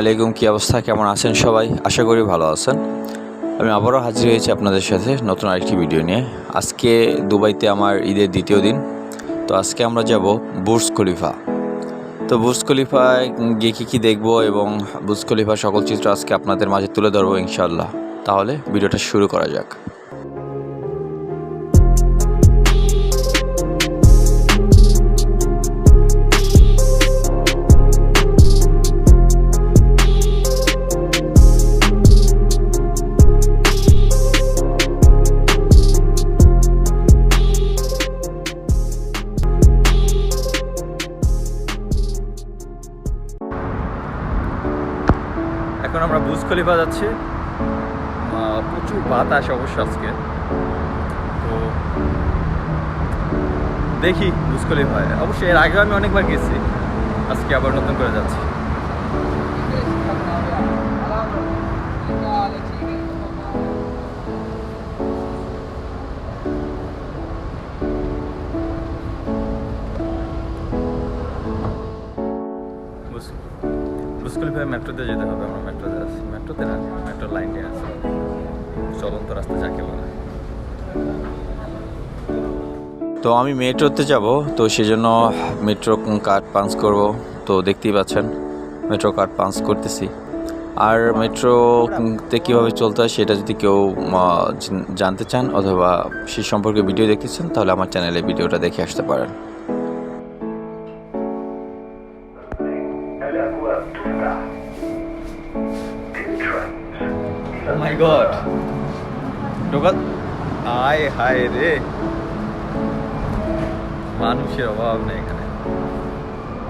আলাইকুম, কী অবস্থা? কেমন আছেন সবাই? আশা করি ভালো আছেন। আমি আবারও হাজির হয়েছি আপনাদের সাথে নতুন আরেকটি ভিডিও নিয়ে। আজকে দুবাইতে আমার ঈদের দ্বিতীয় দিন। তো আজকে আমরা যাব বুর্জ খলিফা। তো বুর্জ খলিফায় গিয়ে কী কী দেখব এবং বুর্জ খলিফা সকল চিত্র আজকে আপনাদের মাঝে তুলে ধরবো ইনশাআল্লাহ। তাহলে ভিডিওটা শুরু করা যাক। খলিফা যাচ্ছি। প্রচুর বাতাস অবশ্য আজকে। তো দেখি বুজ খলিফায়। অবশ্যই এর আগেও আমি অনেকবার গেছি। আজকে আবার নতুন করে যাচ্ছি। বুজ খলিফায় মেট্রোতে যেতে হবে, আমরা মেট্রোতে আছি। মেট্রোতে না, মেট্রো লাইন আছে। চলন্ত রাস্তা যাকে বলে তো আমি মেট্রোতে যাব, তো সেজন্য মেট্রো কার্ড পাঞ্চ করব, তো দেখতেই পাচ্ছেন, মেট্রো কার্ড পাঞ্চ করতেছি। আর মেট্রোতে কীভাবে চলতে হয় সেটা যদি কেউ জানতে চান অথবা সে সম্পর্কে ভিডিও দেখতে চান তাহলে আমার চ্যানেলে ভিডিওটা দেখে আসতে পারেন। মাই গড ঢোকাত আয় হায় রে। মানুষের অভাব নেই এখানে।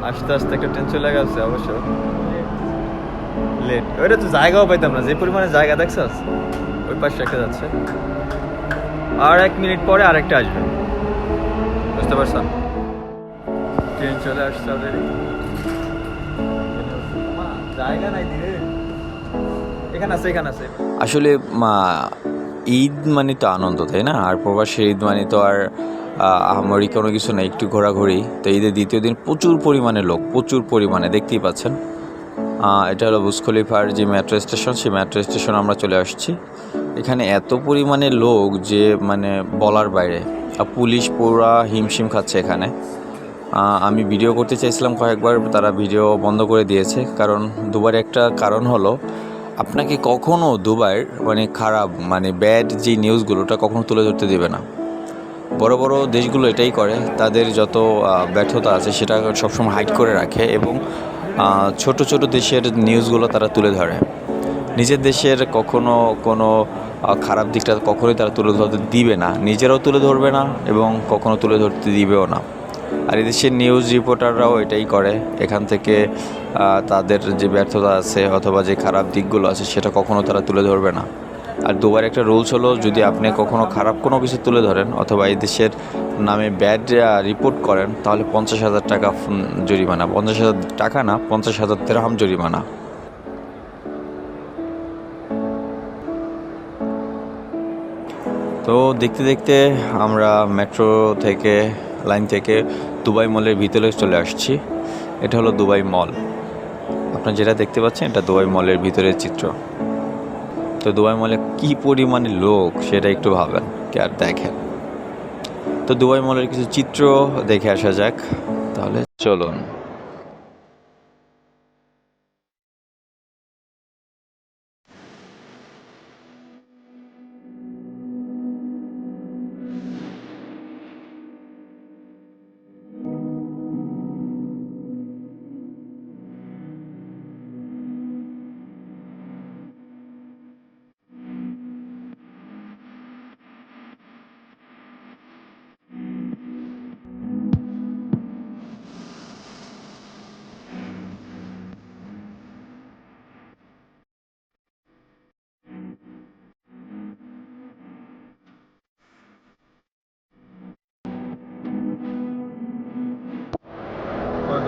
আস্তে আস্তে একটা ট্রেন চলে গেছে অবশ্য। লেট ওইটা তো জায়গাও পাইতাম না, যে পরিমাণে জায়গা দেখছস, ওই পাশে একটা যাচ্ছে। আর এক মিনিট পরে আরেকটা আসবে। বুঝতে পারছেন ট্রেন চলে আসছে অলরেডি জায়গা নাই দিলে আসলে ঈদ মানে তো আনন্দ, তাই না? আর প্রবাসের ঈদ মানে তো আর আমারই কোনো কিছু নেই, একটু ঘোরাঘুরি। তো ঈদের দ্বিতীয় দিন প্রচুর পরিমাণে লোক, প্রচুর পরিমাণে, দেখতেই পাচ্ছেন। এটা হলো বুজ খলিফার যে মেট্রো স্টেশন সেই মেট্রো স্টেশন আমরা চলে আসছি। এখানে এত পরিমাণে লোক যে মানে বলার বাইরে। পুলিশ পুরা হিমশিম খাচ্ছে এখানে। আমি ভিডিও করতে চাইছিলাম কয়েকবার, তারা ভিডিও বন্ধ করে দিয়েছে। কারণ দুবার একটা কারণ হলো আপনাকে কখনো দুবাইয়ের মানে খারাপ মানে ব্যাড যে নিউজগুলো ওটা কখনো তুলে ধরতে দেবে না। বড় বড় দেশগুলো এটাই করে, তাদের যত ব্যর্থতা আছে সেটা সবসময় হাইড করে রাখে এবং ছোট ছোট দেশের নিউজগুলো তারা তুলে ধরে। নিজের দেশের কখনো কোনো খারাপ দিকটা কখনোই তারা তুলে ধরতে দিবে না। নিজেরাও তুলে ধরবে না এবং কখনো তুলে ধরতে দিবেও না। আর এদেশের নিউজ রিপোর্টাররাও এটাই করে, এখান থেকে তাদের যে ব্যর্থতা আছে অথবা যে খারাপ দিকগুলো আছে, সেটা কখনো তারা তুলে ধরবে না। আর দুবার একটা রুলস হলো, যদি আপনি কখনো খারাপ কোনো কিছু তুলে ধরেন, অথবা এই দেশের নামে ব্যাড রিপোর্ট করেন, তাহলে পঞ্চাশ হাজার টাকা জরিমানা। পঞ্চাশ হাজার টাকা না, পঞ্চাশ হাজার তেরহাম জরিমানা। তো দেখতে দেখতে আমরা মেট্রো থেকে লাইন থেকে দুবাই মলের ভিতরে চলে আসছি। এটা হলো দুবাই মল আপনারা যেটা দেখতে পাচ্ছেন, এটা দুবাই মলের ভিতরের চিত্র। তো দুবাই মলে কি পরিমাণে লোক, সেটা একটু ভাবেন, কে আর দেখেন। তো দুবাই মলের কিছু চিত্র দেখে আসা যাক। তাহলে চলুন।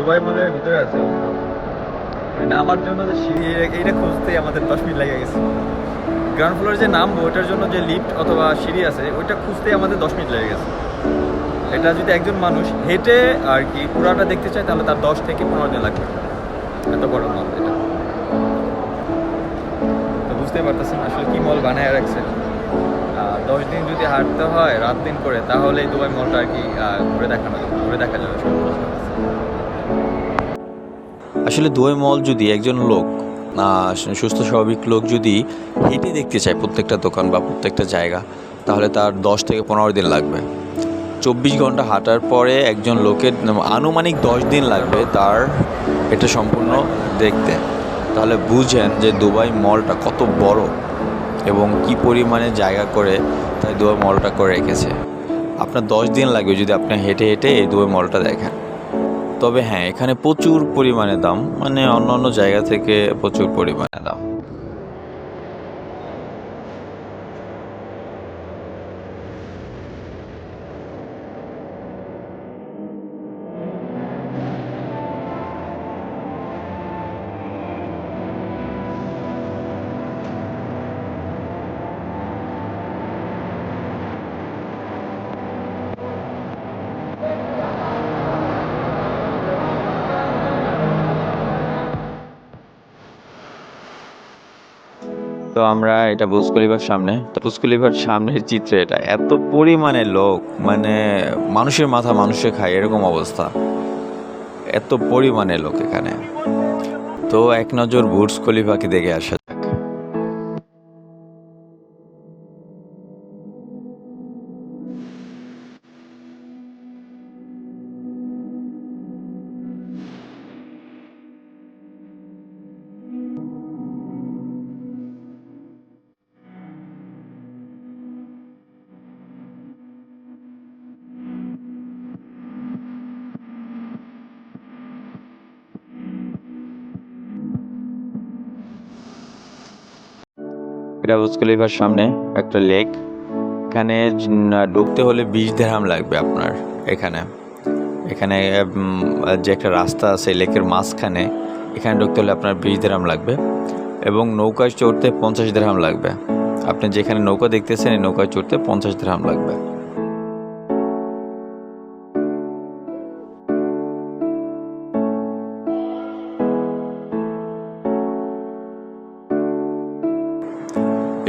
দুবাই মলের ভিতরে আছে। আমার জন্য যে সিঁড়ি, এটা খুঁজতেই আমাদের দশ মিনিট লেগে গেছে। গ্রাউন্ড ফ্লোরে যে নামবো, ওটার জন্য যে লিফট অথবা সিঁড়ি আছে, ওইটা খুঁজতেই আমাদের দশ মিনিট লেগে গেছে। এটা যদি একজন মানুষ হেঁটে আর কি পুরাটা দেখতে চায়, তাহলে তার দশ থেকে পনেরো দিন লাগবে। এত বড় মল এটা। তো বুঝতেই পারতেছেন আসলে কি মল বানায় রাখছে। দশ দিন যদি হাঁটতে হয়, রাত দিন করে তাহলে দুবাই মলটা আর কি ঘুরে দেখানো ঘুরে দেখা যাবে। আসলে দুবাই মল যদি একজন লোক সুস্থ স্বাভাবিক লোক যদি হেঁটে দেখতে চায় প্রত্যেকটা দোকান বা প্রত্যেকটা জায়গা, তাহলে তার দশ থেকে পনেরো দিন লাগবে। চব্বিশ ঘণ্টা হাঁটার পরে একজন লোকের আনুমানিক দশ দিন লাগবে তার এটা সম্পূর্ণ দেখতে। তাহলে বুঝেন যে দুবাই মলটা কত বড় এবং কি পরিমাণে জায়গা করে তাই দুবাই মলটা করে রেখেছে। আপনার দশ দিন লাগবে যদি আপনি হেঁটে হেঁটে এই দুবাই মলটা দেখেন। তবে হ্যাঁ এখানে প্রচুর পরিমাণে দাম। মানে অন্য অন্য জায়গা থেকে প্রচুর পরিমাণে দাম। তো আমরা এটা বুসকলিভার সামনে। তো বুজ সামনের চিত্র এটা, এত পরিমাণে লোক মানে মানুষের মাথা মানুষে খায়, এরকম অবস্থা। এত পরিমাণে লোক এখানে। তো এক নজর বুর্জ খলিফাকে দেখে আসা বুজ খলিফার সামনে একটা লেক। এখানে ঢুকতে হলে বিশ দেহাম লাগবে আপনার এখানে। এখানে যে একটা রাস্তা আছে লেকের মাঝখানে, এখানে ঢুকতে হলে আপনার বিশ দেহাম লাগবে এবং নৌকায় চড়তে পঞ্চাশ দেহাম লাগবে। আপনি যেখানে নৌকা দেখতেছেন, এই নৌকায় চড়তে পঞ্চাশ দেহাম লাগবে।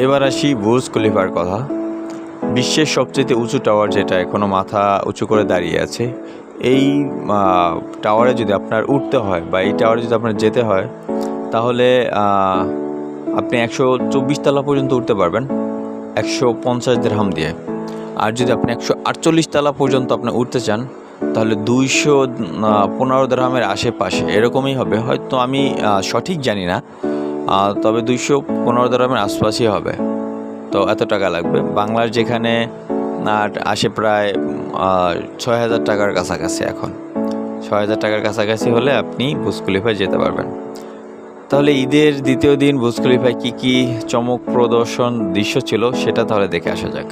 এবার আসি বুর্জ খলিফার কথা। বিশ্বের সবচেয়ে উঁচু টাওয়ার যেটা এখনও মাথা উঁচু করে দাঁড়িয়ে আছে, এই টাওয়ারে যদি আপনার উঠতে হয় বা এই টাওয়ারে যদি আপনার যেতে হয়, তাহলে আপনি একশো চব্বিশ তলা পর্যন্ত উঠতে পারবেন, একশো পঞ্চাশ দেড়হাম দিয়ে। আর যদি আপনি একশো আটচল্লিশ তলা পর্যন্ত আপনি উঠতে চান, তাহলে দুইশো পনেরো দেড়হামের আশেপাশে, এরকমই হবে। হয়তো আমি সঠিক জানি না তবে দুইশো পনেরো দেড়হামের আশপাশই হবে। তো এত টাকা লাগবে। বাংলার যেখানে আসে প্রায় ছয় হাজার টাকার কাছাকাছি এখন। ছয় হাজার টাকার কাছাকাছি হলে আপনি বুসকুলিফায় যেতে পারবেন। তাহলে ঈদের দ্বিতীয় দিন বুসকুলিফায় কী কী চমক প্রদর্শন দৃশ্য ছিল সেটা তাহলে দেখে আসা যাক।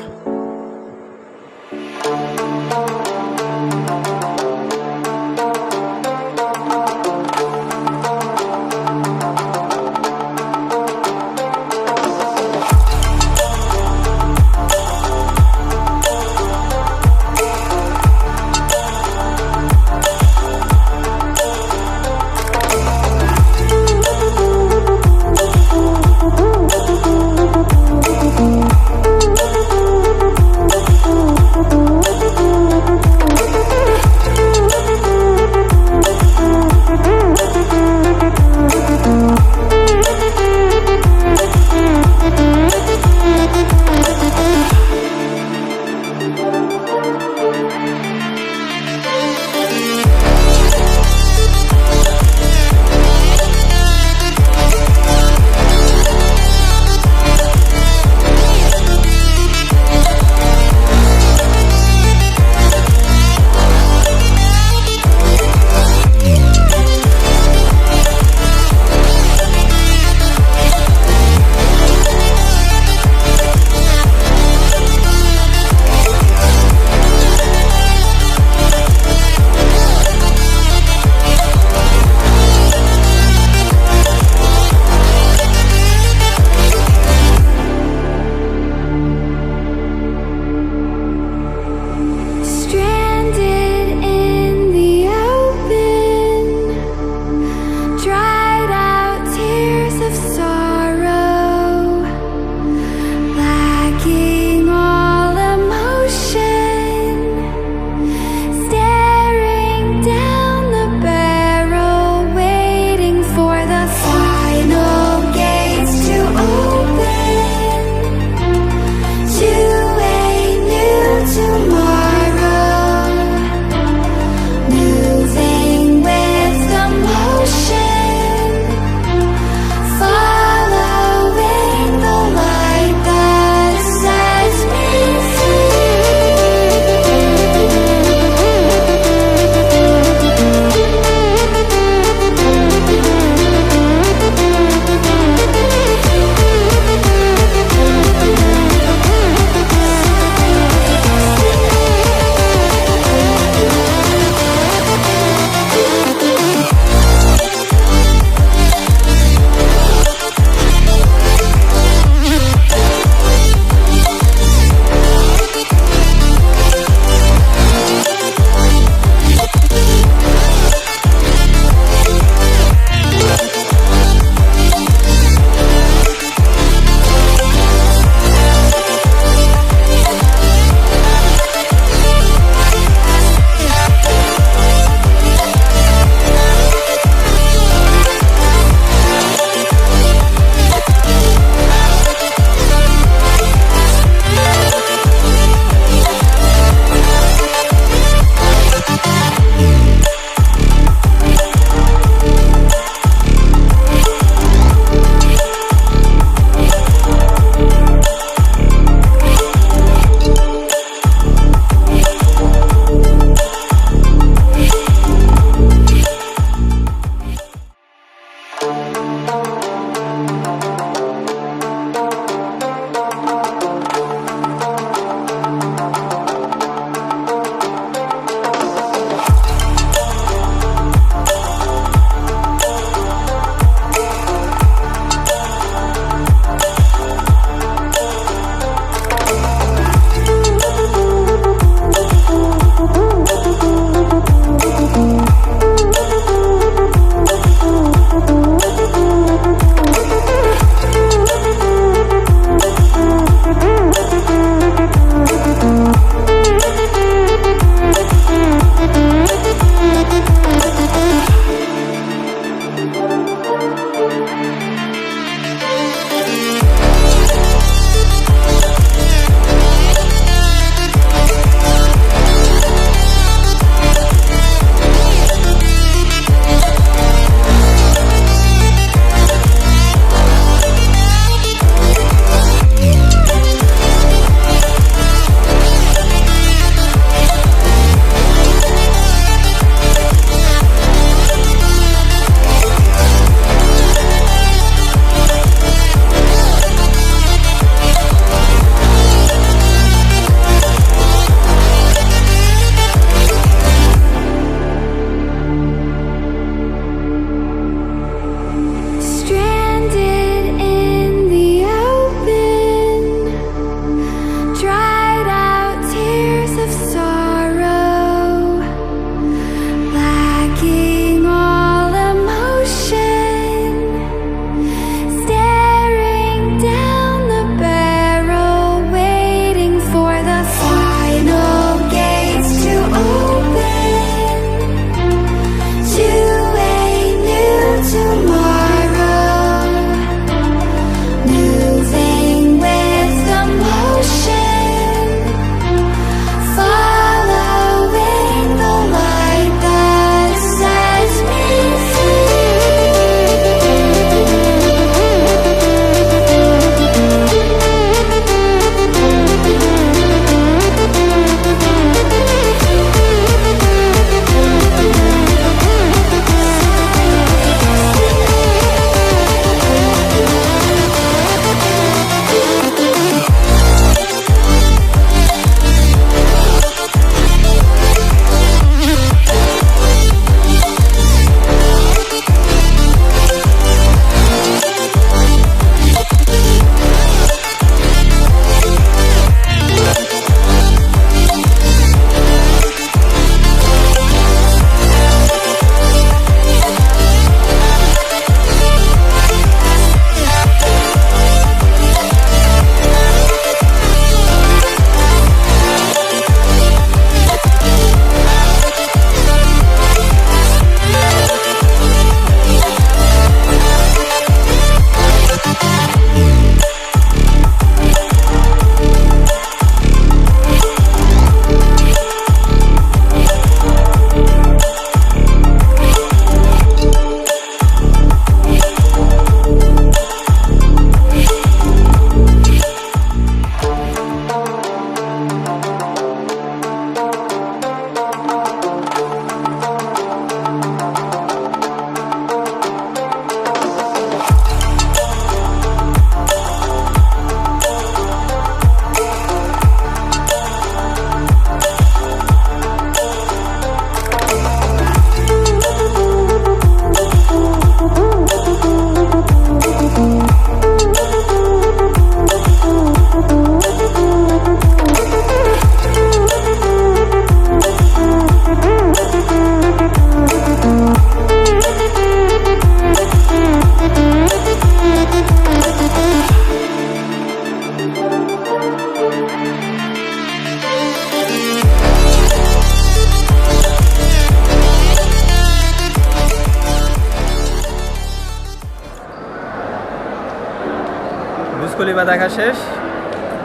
বুসকলিবা দেখা শেষ।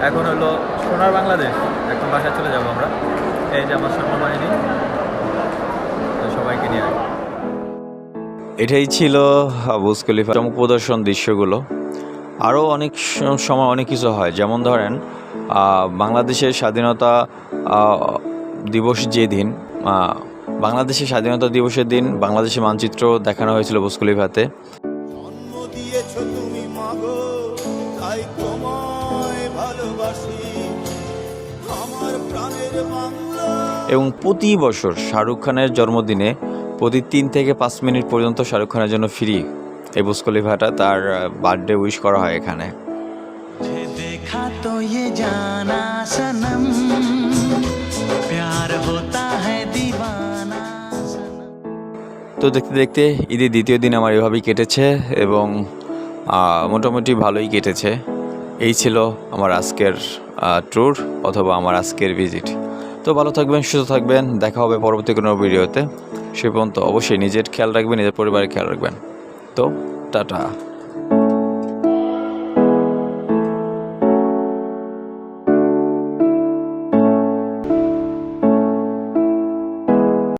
এখন হলো সোনার বাংলাদেশ। এখন বাসায় চলে যাব আমরা। এই যে আমার তো সবাইকে নিয়ে এটাই ছিল বুজ খলিফা চমক প্রদর্শন দৃশ্যগুলো। আরও অনেক সময় অনেক কিছু হয়। যেমন ধরেন বাংলাদেশের স্বাধীনতা দিবস যেদিন আহ, বাংলাদেশের স্বাধীনতা দিবসের দিন বাংলাদেশের মানচিত্র দেখানো হয়েছিল বুজ এবং প্রতি বছর শাহরুখ খানের জন্মদিনে প্রতি তিন থেকে পাঁচ মিনিট পর্যন্ত শাহরুখ খানের জন্য ফ্রি এই বুজ খলিফাটা তার বার্থডে উইশ করা হয় এখানে तुझे देखा तो ये जाना सनम प्यार होता है दीवाना सनम তো দেখতে দেখতে ঈদের দ্বিতীয় দিন আমার এভাবেই কেটেছে এবং আহ, মোটামুটি ভালোই কেটেছে এই ছিল আমার আজকের ট্যুর অথবা আমার আজকের ভিজিট তো ভালো থাকবেন, সুস্থ থাকবেন। দেখা হবে পরবর্তী কোনো ভিডিওতে। সে পর্যন্ত অবশ্যই নিজের খেয়াল রাখবেন, নিজের পরিবারের খেয়াল রাখবেন। তো, টাটা।